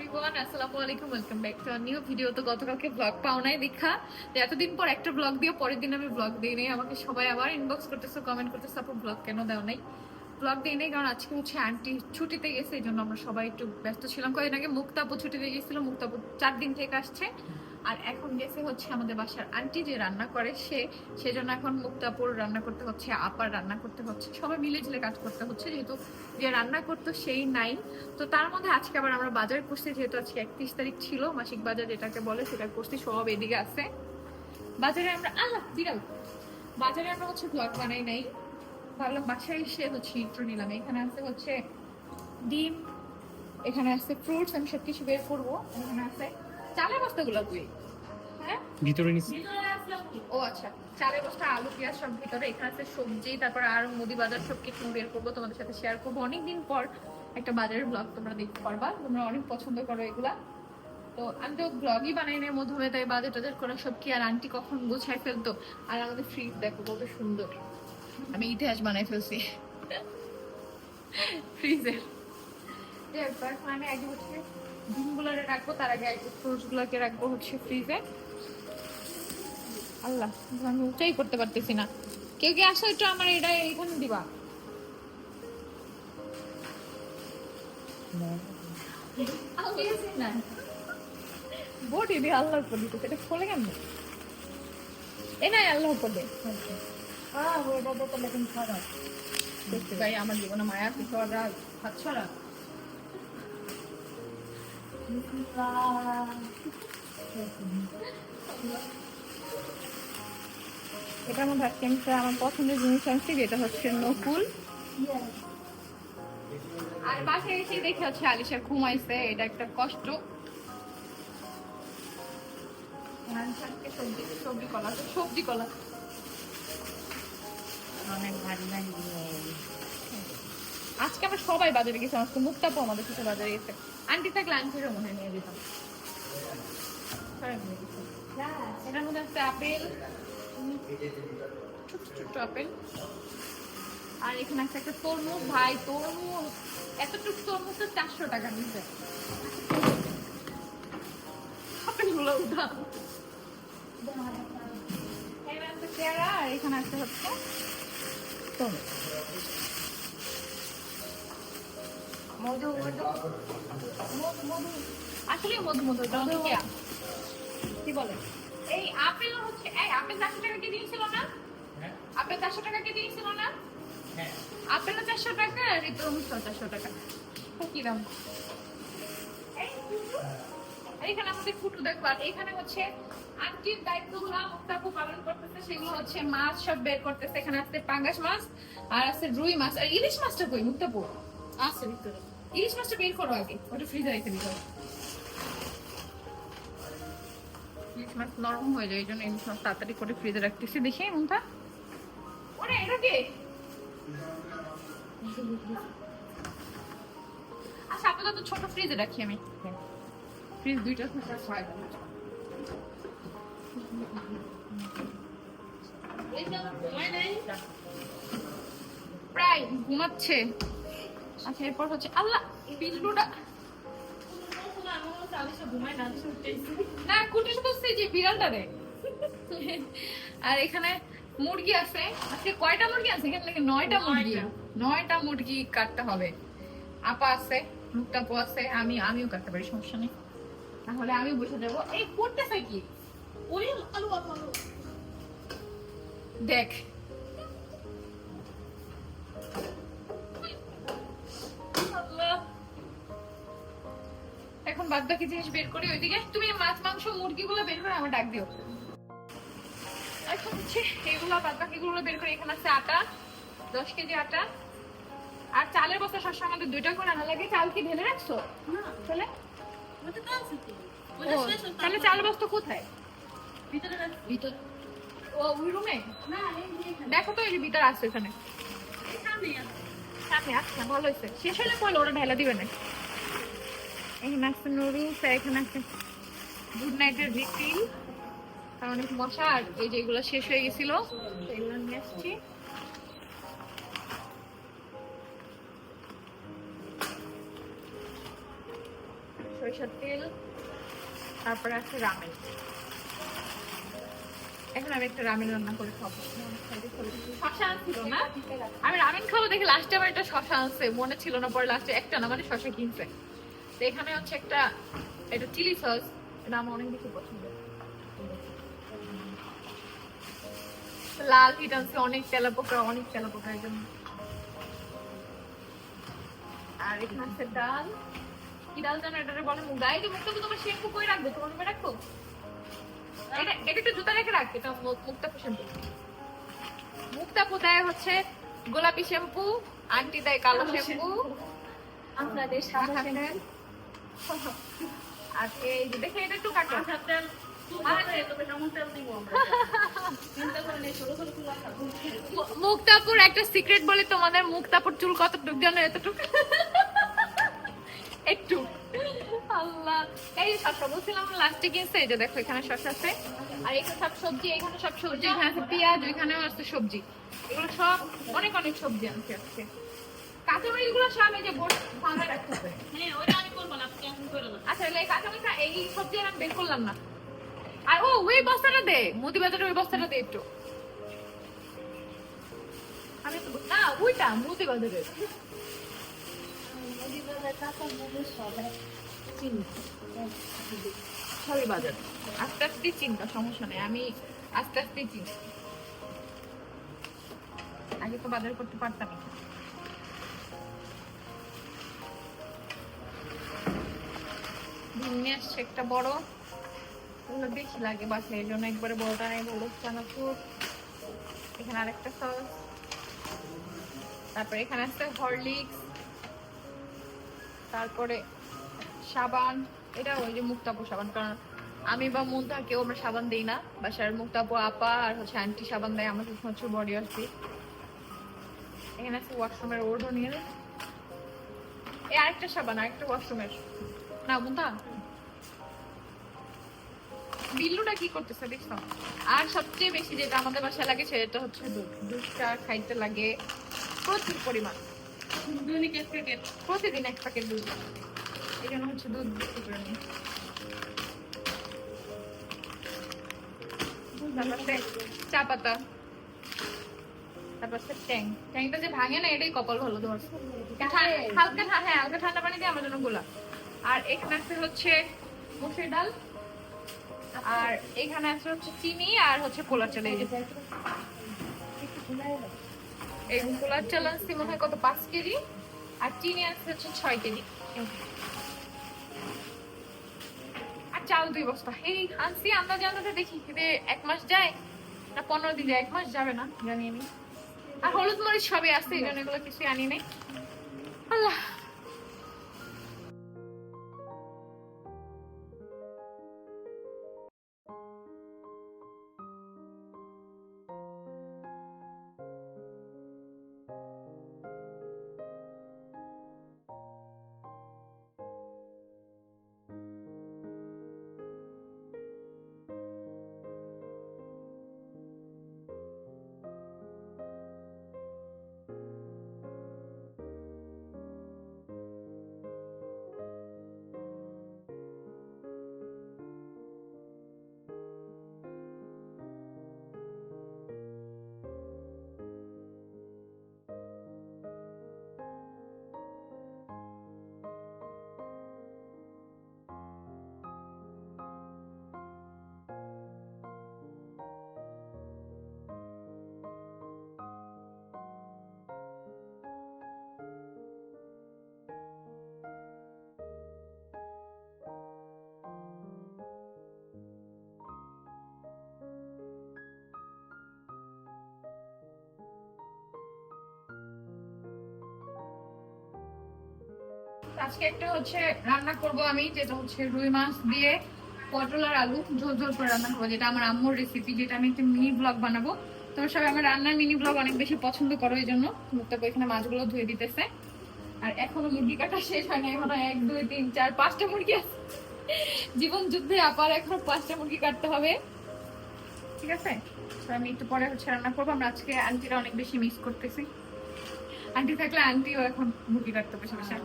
Everyone আসসালামু আলাইকুম welcome back to new video তো গতকালকে ব্লগ পাও দেখা তো এতদিন পর একটা ব্লগ দিয়ে পরের দিন আমি ব্লগ দিই নাই। আমাকে সবাই আবার ইনবক্স করতেছে কমেন্ট করতেছে আপনার ব্লগ কেন দেও নাই? ব্লগ দিই নাই, কারণ আজকে হচ্ছে আন্টি ছুটিতে গেছে, এই জন্য আমরা সবাই একটু ব্যস্ত ছিলাম। কয়েকদিন আগে মুক্তাপু ছুটিতে গিয়েছিল মুক্তাপু চার দিন থেকে আসছে। আর এখন গেছে হচ্ছে আমাদের বাসার আন্টি যে রান্না করে সে, সেজন্য এখন মুক্তাপুর রান্না করতে হচ্ছে, আপার রান্না করতে হচ্ছে, সবাই মিলে ঝিলে কাজ করতে হচ্ছে, যেহেতু যে রান্না করতো সেই নাই। তো তার মধ্যে আজকে আবার আমরা বাজার করছি, যেহেতু আজকে একত্রিশ তারিখ ছিল, মাসিক বাজার যেটাকে বলে সেটা করছি, সব এদিকে আছে। বাজারে আমরা, আহ, বিড়াল। বাজারে আমরা হচ্ছে ব্লগ বানাই নাই। ভাবলাম বাসায় এসে হচ্ছে ইন্ট্রো নিলাম। এখানে আছে হচ্ছে ডিম, এখানে আছে ফ্রুটস আমি সব কিছু বের করব, এখানে আছে চালের বস্তাগুলো তুই হ্যাঁ? ভিতরে নিচ্ছি ও আচ্ছা চালের বস্তা আলু পেঁয়াজ সব ভিতরে এখানে আছে সবজি তারপর আর মুদি বাজার সব কিছু বের করব তোমাদের সাথে শেয়ার করব। অনেকদিন পর একটা বাজারের ব্লগ তোমরা দেখতে পারবা তোমরা অনেক পছন্দ করো এগুলা। তো আমি তো ব্লগই বানাই নাই মধ্যমে তাই বাজার টাজার করা সব কি আর আন্টি কখন গোছায় ফেলতো? আর আমাদের ফ্রিজ দেখো কত সুন্দর। আমি ইতিহাস বানাই ফেলছি। ফ্রিজের আমি আগে হচ্ছে ডিমগুলো রাখব তার আগে ফ্রুটস গুলোকে রাখব হচ্ছে ফ্রিজে। আল্লাহ আমি উঠাই করতে পারতেছি না। কেউ কি আসো একটু আমার এটা এখানে দিবা? আল্লাহর দিতে এটা খোলে কেন এ নাই আল্লাহর দে। দেখতে ভাই আমার জীবনে মায়া কিছু আর হাত ছড়া। এটার মধ্যে আজকে আমার পছন্দের জিনিস আনছি যেটা হচ্ছে নকুল। আর বাসায় এসে দেখে হচ্ছে আলিশা ঘুমাইছে এটা একটা কষ্ট। সবজি সবজি কলা। সবজি কলা। অনেক ভারী ভারী আজকে আমরা সবাই বাজারে গেছি আজকে মুক্তাপু আমাদের সাথে বাজারে গেছে। আন্টি থাকলে আন্টিরও মনে হয়, নিয়ে যেতাম। এটার মধ্যে আছে আপেল ছোট ছোট আপেল। আর এখানে একটা তরমুজ। ভাই, তরমুজ, এতটুকু তরমুজ তো চারশো টাকা নিচ্ছে আপেলগুলো উঠাও। এখানে আছে হচ্ছে তরমুজ। মধু মধু। মধু মধু আসলে মধু মধু। কি? কি বলে? এই আপেল হচ্ছে এই আপেল চারশো টাকা কে দিয়েছিল না? আপেল চারশো টাকা কে দিয়েছিল না? আপেল চারশো টাকা আর এই তরমুজ চারশো টাকা। কি দাম? এই এখানে আমাদের ফুটু দেখব আর এখানে হচ্ছে আন্টির দায়িত্বগুলো মুক্তাপু পালন করতেছে সেগুলো হচ্ছে মাছ সব বের করতেছে। এখানে আছে পাঙ্গাস মাছ আর আছে রুই মাছ আর ইলিশ মাছটা কই? মুক্তাপু আছে ভিতরে। ইলিশ মাছটা বের করো আগে ওটা ফ্রিজে রেখে দিতে ইলিশ মাছ নরম হয়ে যায় এই জন্য ইলিশ মাছ তাড়াতাড়ি করে ফ্রিজে রাখতেছি দেখি মনটা ওরে এটা কে? আচ্ছা আপাতত ছোট ফ্রিজে রাখি আমি। ফ্রিজ দুইটা হয় প্রায় ঘুমাচ্ছে। আচ্ছা এরপর হচ্ছে আল্লাহ বিজলুটা না কুটি শুধু যে বিড়ালটা রে আর এখানে মুরগি আছে। আজকে কয়টা মুরগি আছে? এখানে নাকি নয়টা মুরগি। নয়টা মুরগি কাটতে হবে। আপা আছে মুক্তাপু আছে আমি আমিও কাটতে পারি সমস্যা নেই। তাহলে আমি বসে যাব। এই করতেছে কি? ওই আলু। দেখ বাদ বাকি জিনিস বের করি ওইদিকে। তুমি মাছ মাংস মুরগিগুলো বের করে আমার ডাক দিও। এখন হচ্ছে বাদ বাকিগুলো বের করে এখানে আছে আটা দশ কেজি আটা। আর চালের বস্তা সবসময় আমাদের দুইটা করে আনা লাগে। চাল কি ঢেলে রাখছো? তাহলে? তাহলে চাল বস্তা কোথায়? ভিতর ও ওই রুমে? দেখো তো এই ভিতর আছে এখানে সামনে আচ্ছা ভালো হয়েছে। শেষ হলে পরে ওরা ঢেলা দিবে না। এখানে আছে নুডলস এখানে আছে গুড নাইটের রিফিল আর অনেক মশা, আর এই যে এগুলো শেষ হয়ে গেছিল এগুলো নিয়ে আসছি। তেল, তারপরে আছে রামেন এখন আমি একটা রামেন রান্না করে খাব। শশা ছিল না? আমি রামেন খাব দেখে লাস্টে আমার একটা শশা আনছে মনে ছিল না পরে লাস্টে একটা না মানে শশা কিনছে। এখানে হচ্ছে একটা এটা চিলি সস এটা আমার অনেক বেশি পছন্দ। লাল হিট আনছে অনেক তেলা পোকা অনেক তেলা পোকা একদম আর এখানে আছে ডাল। কি ডাল জানো? এটারে বলে মুগ। ডাল এই যে তো তোমার শ্যাম্পু করে রাখব তোমার রুমে রাখব? এটা এটা একটু জুতা রেখে রাখ এটা মুক্তা শ্যাম্পু মুক্তা দেয় হচ্ছে গোলাপি শ্যাম্পু আন্টি দেয় কালো শ্যাম্পু আপনাদের সাদা শ্যাম্পু একটু আল্লাহ। এই শসা, বলছিলাম লাস্টে কিনছে? এই যে দেখো, এখানে শসা আছে। আর এখানে সব সবজি, এখানে সব সবজি, এখানে আছে পেঁয়াজ ওইখানেও আছে সবজি। এগুলো সব অনেক অনেক সবজি আনছে আজকে। সব এই যে বোর্ড ভাঙা রাখতে হবে। আচ্ছা এই কাঁচামরিচ এই সবজি আর আমি বের করলাম না। আর ও ওই বস্তাটা দে মুদি বাজারের ওই বস্তাটা দে একটু। আমি তো না ওইটা মুদি বাজারের। সবই বাজার। আস্তে আস্তে চিন্তা সমস্যা নেই। আমি আস্তে আস্তে চিনি। আগে তো বাজার করতে পারতাম না। নিয়ে আসছে একটা বড়। বেশি লাগে এই জন্য একবারে বড়টা নেই চানাচুর। এখানে আরেকটা সস এখানে হরলিক্স তারপরে সাবান। এটা ওই যে মুক্তাপু সাবান, কারণ আমি বা মুন্তা কেউ আমরা সাবান দিই না। বাসার মুক্তাপু আপা আর হচ্ছে আন্টি সাবান দেয়, আমাদের হচ্ছে বডি ওয়াশ এখানে আছে ওয়াশরুমের ওডোনিল এই আরেকটা সাবান, আরেকটা ওয়াশরুমের না মুন্তা বিল্লুটা কি করতেছে দেখছ? আর সবচেয়ে বেশি যেটা আমাদের বাসায় লাগে সেটা হচ্ছে দুধ। দুধটা খাইতে লাগে প্রচুর পরিমাণ। প্রতিদিন এক প্যাকেট দুধ। এই জন্য হচ্ছে দুধ বিক্রি করে নিই। চা পাতা। তারপর ট্যাং। ট্যাংটা যে ভাঙে না এটাই কপাল ভালো ঠা- হালকা হ্যাঁ হালকা ঠান্ডা পানি দিয়ে আমার জন্য গোলা। আর এখানে আছে হচ্ছে মুসুর ডাল। আর এখানে আছে হচ্ছে চিনি আর হচ্ছে পোলার চাল। এই যে চাল আনছি মনে হয় কত, পাঁচ কেজি। আর চিনি আছে হচ্ছে ছয় কেজি। চাল দুই বস্তা। এই আনছি, আমরা জানাতে দেখি এক মাস যায় না পনেরো দিন, এক মাস যাবে না, জানি আমি। আর হলুদ মরিচ সবই আছে, এই জন্য এগুলো কিছুই আনি নাই। আল্লাহ। আজকে একটা হচ্ছে রান্না করব আমি, যেটা হচ্ছে রুই মাছ দিয়ে পটল আর আলু, ঝোল ঝোল করে রান্না করব, যেটা আমার আম্মুর রেসিপি যেটা আমি একটা মিনি ব্লগ বানাবো। তোমরা সবাই আমার রান্নার মিনি ব্লগ অনেক বেশি পছন্দ করো এই জন্য। মুক্তাপু এখানে মাছগুলো ধুয়ে দিতেছে। আর এখনও মুরগি কাটা শেষ হয় না এখনও এক, দুই, তিন, চার, পাঁচটা মুরগি আছে। জীবন যুদ্ধে আবার এখন পাঁচটা মুরগি কাটতে হবে। ঠিক আছে? তো আমি একটু পরে হচ্ছে রান্না করব। আমরা আজকে আন্টিরা অনেক বেশি মিস করতেছি। আন্টি থাকলে আন্টিও এখন মুরগি কাটতে বসে বসে।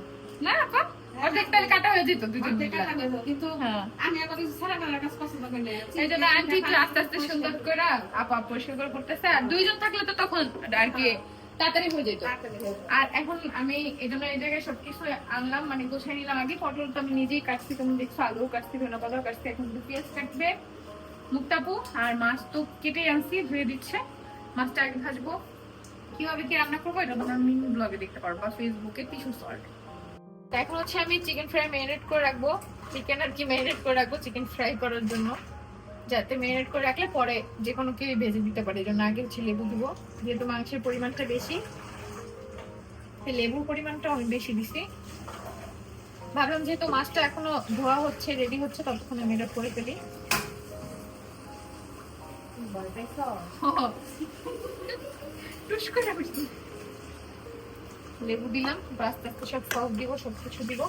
না আপা অর্ধেক তাহলে কাটা হয়ে যেত দুজন হয়ে কিন্তু আমি আবার কিছু ছাড়া করার কাজ পছন্দ করি না। এই জন্য আন্টি একটু আস্তে আস্তে সুন্দর করে আপা পরিষ্কার করতেছে আর দুইজন থাকলে তো তখন আর কি তাড়াতাড়ি হয়ে যেত। তাড়াতাড়ি যায়। আর এখন আমি এই জন্য এই জায়গায় সবকিছু আনলাম মানে গোছাই নিলাম আগে। পটল তো আমি নিজেই কাটছি তুমি দেখছ আলু কাটছি ধনে পাতাও কাটছি এখন পেঁয়াজ কাটবে। মুক্তাপু আর মাছ তো কেটে আনছি ধুয়ে দিচ্ছে। মাছটা আগে ভাজবো। কীভাবে কি রান্না করব এটা তোমরা মিনি ব্লগে দেখতে পারব বা ফেসবুকে টিস্যু সল্ট এখন হচ্ছে আমি চিকেন ফ্রাই ম্যারিনেট করে রাখব। চিকেন আর কি ম্যারিনেট করে রাখব চিকেন ফ্রাই করার জন্য। যাতে ম্যারিনেট করে রাখলে পরে যে কোনো কেউ ভেজে দিতে পারে। এই জন্য আগে হচ্ছে লেবু দিব। যেহেতু মাংসের পরিমাণটা বেশি লেবুর পরিমাণটা আমি বেশি দিছি। ভাবলাম যেহেতু মাছটা এখনও ধোয়া হচ্ছে রেডি হচ্ছে ততক্ষণ আমি এটা করে ফেলি। টুস করে। লেবু দিলাম আস্তে আস্তে সব সস দিব সব কিছু দিব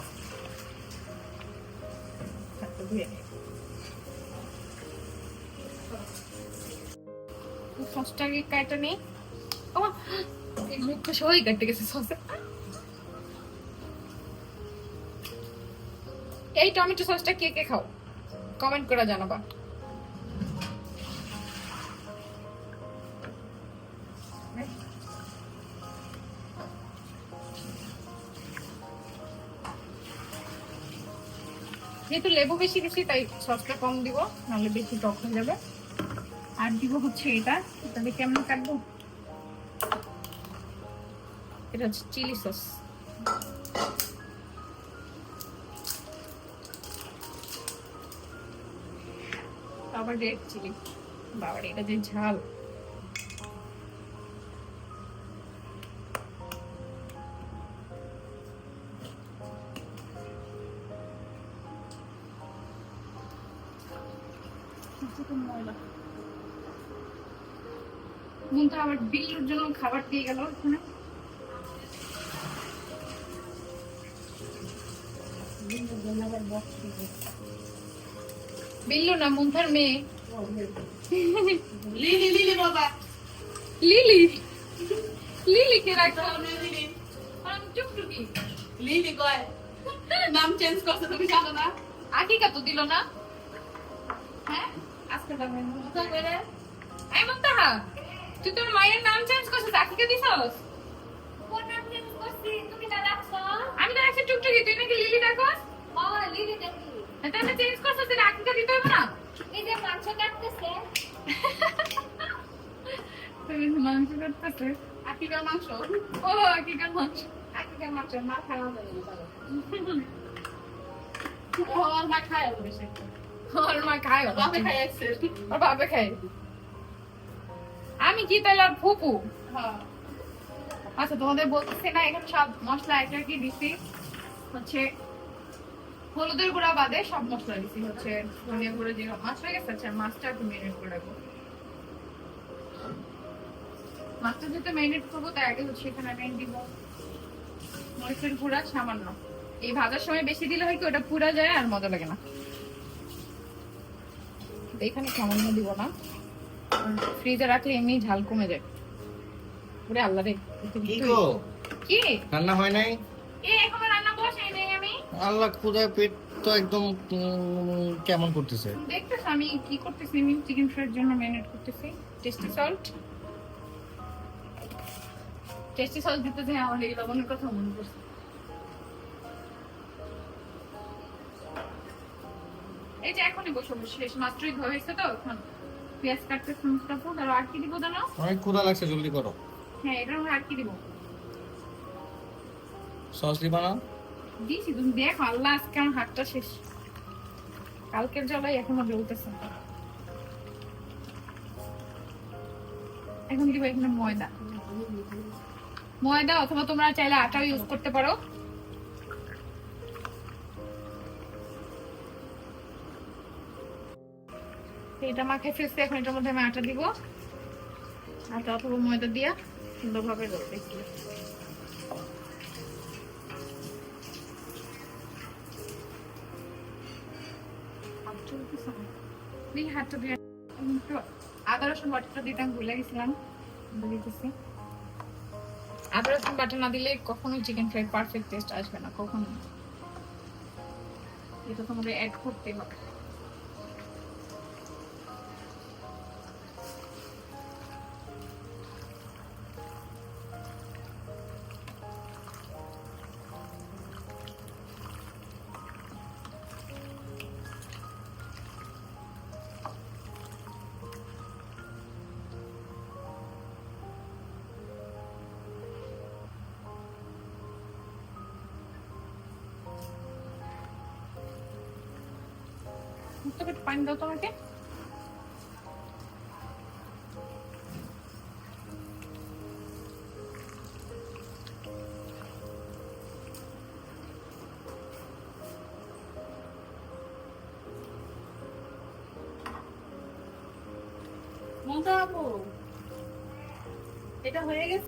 নেই কাটতে গেছে এই টমেটো সসটা কে কে খাও? কমেন্ট করে জানাবা। যেহেতু লেবু বেশি দিছি, তাই সসটা কম দিব, নাহলে বেশি টক হয়ে যাবে। আর দিব হচ্ছে এটা তাহলে কেমন কাটবো? এটা হচ্ছে চিলি সস। আবার রেড চিলি, বাবার, এটা যে ঝাল। মনটা আবার বিল্লুর জন্য খাবার দিয়ে গেল ওখানে। দিনের জন্য আবার box দিবে। বিল্লু না মুন্থার মেয়ে। লিলি, লিলি বাবা। লিলি? লিলি কে রাখো। লিলি, আমি টুকটুকি। লিলি কয়। নাম চেঞ্জ করছে তুমি জানো না? আকিকা তো দিল না। এই মুন্তাহা তুই তোর মায়ের নাম চেঞ্জ করছিস আকিকা দিছস? আমি তো রাখছি টুকটুকি তুই নাকি লিলি ডাকস তাহলে চেঞ্জ করছিস এটা আকিকা না মাংস কাটতেছে, মাংস করতেছে আকিকার মাংস ও আকিকার মাংস আকিকার মাংস মা খাওয়া যাবে না, ও মা খায় বেশি ওর মা খায় ওর বাপে খায় ওর বাপে খায়। আমি কি তাহলে আর ফুপু? হ্যাঁ। আচ্ছা তোমাদের বলতেছি না এখানে সব মশলা একটা কি দিছি। হচ্ছে হলুদের গুঁড়া বাদে সব মশলা দিছি। হচ্ছে ধনিয়া গুঁড়ো যে মাছ হয়ে গেছে আচ্ছা মাছটা একটু ম্যারিনেট করে রাখব। মাছটা যেহেতু ম্যারিনেট করব তাই আগে হচ্ছে এখানে আমি দিব মরিচের গুঁড়া সামান্য। এই ভাজার সময় বেশি দিলে হয় কি ওটা পুরা যায় আর মজা লাগে না। এখানে সামান্য দিব না। ফ্রিজে রাখলে এমনি ঝাল কমে যায়। ওরে আল্লাহ রে কি গো? কি? রান্না হয় নাই? এ এখনও রান্না বসাই নাই আমি। আল্লাহ ক্ষুদায় পেট তো একদম কেমন করতেছে? দেখতেছ আমি কি করতেছি? আমি চিকেন ফ্রাইয়ের জন্য ম্যারিনেট করতেছি। টেস্টি সল্ট টেস্টি সল্ট দিতে যাই আমার এই লবণের কথা মনে পড়ছে। এই যে এখনই শেষ মাত্রই ধোয়া হয়েছে তো এখন পেঁয়াজ কাটতে আর কি দিব জানো? অনেক ক্ষুদা লাগছে জলদি করো। হ্যাঁ এটার মধ্যে আর কি দিব? সস দিবা না? দিছি তুমি দেখো আল্লাহ আজকে আমার হাতটা শেষ। কালকের জ্বালাই এখনও জ্বলতেছে। এখন দিব? এখানে ময়দা। ময়দা অথবা তোমরা চাইলে আটাও ইউজ করতে পারো। এটা মাখাই ফেলছি, এখন এটার মধ্যে আমি আটা দিব। আটা অথবা ময়দা দিয়া সুন্দরভাবে হাতটা দিয়ে আদা, রসুন বাটাটা দিতে আমি ভুলে গেছিলাম আদা, রসুন বাটা না দিলে কখনোই চিকেন পারফেক্ট টেস্ট আসবে না কখনো এটা তোমাদের অ্যাড করতে হবে। তোকে পানি দাও মমতা আপু এটা হয়ে গেছে?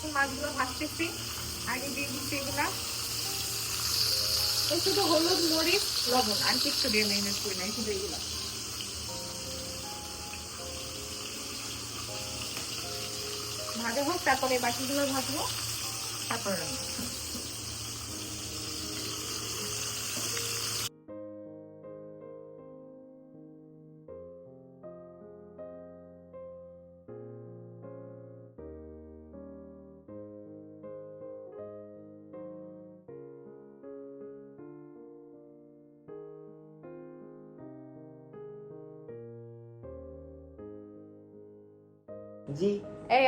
এখন মাছগুলো ভাসতেছি আগে দিয়ে দিচ্ছি এগুলা। ওই শুধু হলুদ, মরিচ, লবণ, আর কিছু দিয়ে মেহনত করি নাই, শুধু এগুলা। ভাজা হোক, তারপরে বাকিগুলো ভাজবো, তারপরে রান্না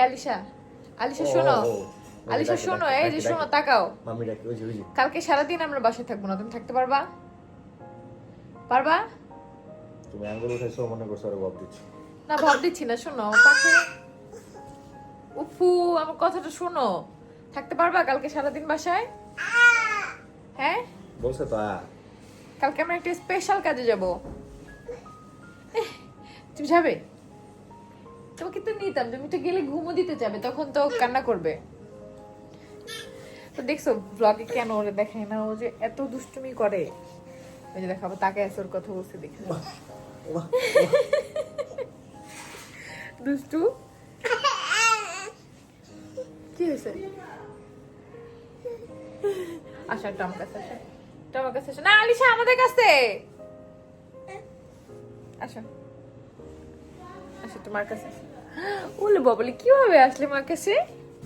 আলিশা আলিশা শোনো। আলিশা শোনো এই যে শোনো তাকাও। মামি ডাকে ওই যে ওই যে। কালকে আমরা বাসায় থাকব না তুমি থাকতে পারবা? পারবা? তুমি আঙ্গুল উঠাইছো মনে করছ আর ভাব দিচ্ছ। না ভাব দিচ্ছি না শোনো পাখি উফু আমার কথাটা শোনো। থাকতে পারবা কালকে সারাদিন বাসায়? হ্যাঁ? বলছে তো কালকে আমরা একটা স্পেশাল কাজে যাব। তুমি যাবে? তোমাকে তো নিতাম, তুমি তো গেলে ঘুমো দিতে যাবে, তখন তো কান্না করবে। তো দেখছ ব্লগে কেন ওরে দেখায় না, ও যে এত দুষ্টুমি করে? ওই যে দেখাবো, তাকে এসর কথা বলছে, দেখে দুষ্টু? কি হয়েছে? একটু আমার কাছে আসো। আমার কাছে আসো। না, আলিশা, আমাদের কাছে! আসো। আসো, তোমার কাছে আসো। ওলে বাবলি কীভাবে আসলে আমার কাছে?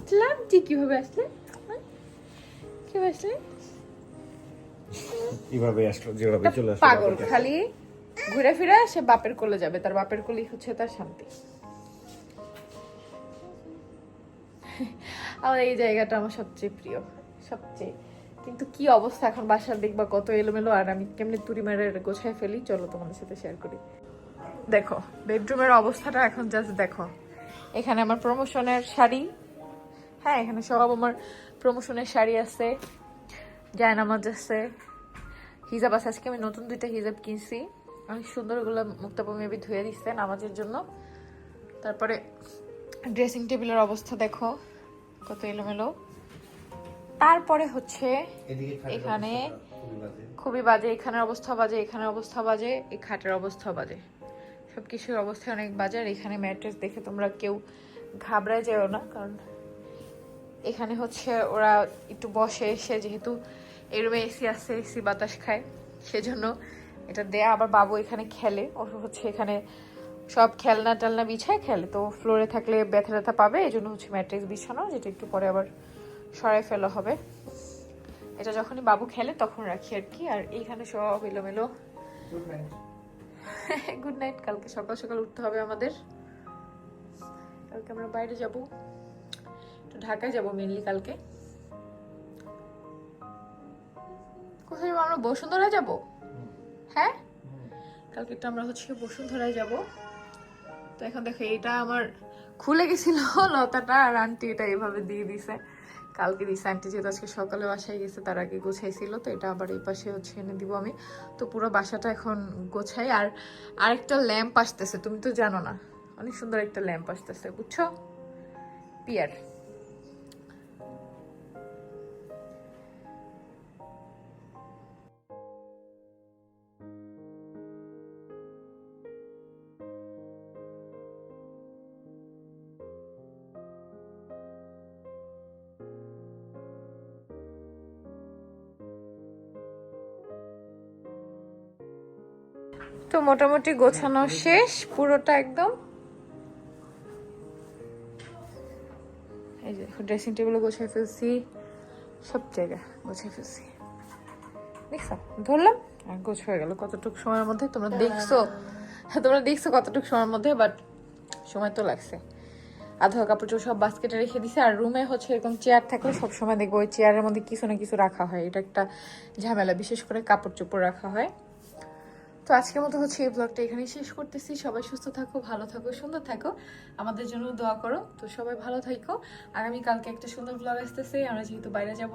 ক্লান্তি কীভাবে আসলে? হ্যাঁ? কীভাবে আসলে? কীভাবে আসলো? যেভাবে চলে আসলো পাগল খালি। ঘুরে ফিরে সে বাপের কোলে যাবে। তার বাপের কোলেই হচ্ছে তার শান্তি। আমার এই জায়গাটা আমার সবচেয়ে প্রিয় সবচেয়ে। কিন্তু কি অবস্থা এখন? বাসার দেখবা কত এলোমেলো। আর আমি কেমনি তুড়ি মেরে গোছায় ফেলি? চলো তোমাদের সাথে শেয়ার করি। দেখো বেডরুমের অবস্থাটা এখন জাস্ট দেখো। এখানে আমার প্রমোশনের শাড়ি। হ্যাঁ এখানে সব আমার প্রমোশনের শাড়ি আছে। জায়নামাজ আছে। হিজাব আছে। আজকে আমি নতুন দুইটা হিজাব কিনছি। অনেক সুন্দর ওগুলো মুক্তাপা মেবি ধুয়ে দিচ্ছে নামাজের জন্য। তারপরে ড্রেসিং টেবিলের অবস্থা দেখো কত এলোমেলো। তারপরে হচ্ছে এখানে খুবই বাজে। খুবই বাজে। এখানের অবস্থা বাজে এখানের অবস্থা বাজে এই খাটের অবস্থা বাজে। সব কিছুর অবস্থা অনেক বাজার, এখানে ম্যাট্রেস দেখে তোমরা কেউ ঘাবড়ায় যেও না, কারণ এখানে হচ্ছে ওরা একটু বসে এসে যেহেতু এই রুমে এসি আছে, এসি বাতাস খায়, সেজন্য এটা দেয়া। আবার বাবু এখানে খেলে ওর হচ্ছে এখানে সব খেলনা টেলনা বিছায় খেলে, তো ফ্লোরে থাকলে ব্যথা ব্যথা পাবে, এই জন্য হচ্ছে ম্যাট্রিক্স বিছানো, যেটা একটু পরে আবার সরাই ফেলা হবে। এটা যখনই বাবু খেলে, তখন রাখি আর কি, আর এইখানে সব এলোমেলো গুড নাইট কালকে সকাল সকাল উঠতে হবে আমাদের। কালকে আমরা বাইরে যাব। একটু ঢাকায় যাব মেনলি কালকে। কোথায় যাব আমরা? বসুন্ধরা যাব? হ্যাঁ? কালকে তো আমরা হচ্ছে বসুন্ধরায় যাব। তো এখন দেখো এটা আমার খুলে গেছিল লতাটা আর আন্টি এটা এভাবে দিয়ে দিছে। কালকে দিছে আন্টি যেহেতু আজকে সকালে বাসায় গেছে, তার আগে গোছাইছিল, তো এটা আবার এই পাশে হচ্ছে এনে দিব আমি। তো পুরো বাসাটা এখন গোছাই, আর আরেকটা ল্যাম্প আসতেছে, তুমি তো জানো না। অনেক সুন্দর একটা ল্যাম্প আসতেছে, বুঝছ? পিয়ার। মোটামুটি গোছানো শেষ পুরোটা একদম। এই যে ড্রেসিং টেবিলও গোছাই ফেলছি সব জায়গা গোছাই ফেলছি। দেখছ? ধরলাম? আর গোছ হয়ে গেল কতটুকু সময়ের মধ্যে? তোমরা দেখছ? হ্যাঁ তোমরা দেখছ কতটুকু সময়ের মধ্যে? বাট সময় তো লাগছে। আধা কাপড় চোপড় সব বাস্কেটে রেখে দিছে আর রুমে হচ্ছে এরকম চেয়ার থাকলে সবসময় দেখব ওই চেয়ারের মধ্যে কিছু না কিছু রাখা হয়। এটা একটা ঝামেলা বিশেষ করে কাপড় চোপড় রাখা হয়। তো আজকের মতো হচ্ছে এই ব্লগটা এখানেই শেষ করতেছি। সবাই সুস্থ থাকো, ভালো থাকো, সুন্দর থাকো। আমাদের জন্য দোয়া করো। তো সবাই ভালো থাকো আগামী কালকে একটা সুন্দর ব্লগ আসতেছে। আমরা যেহেতু বাইরে যাব,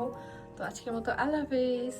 তো আজকের মতো আল্লাহ হাফেজ।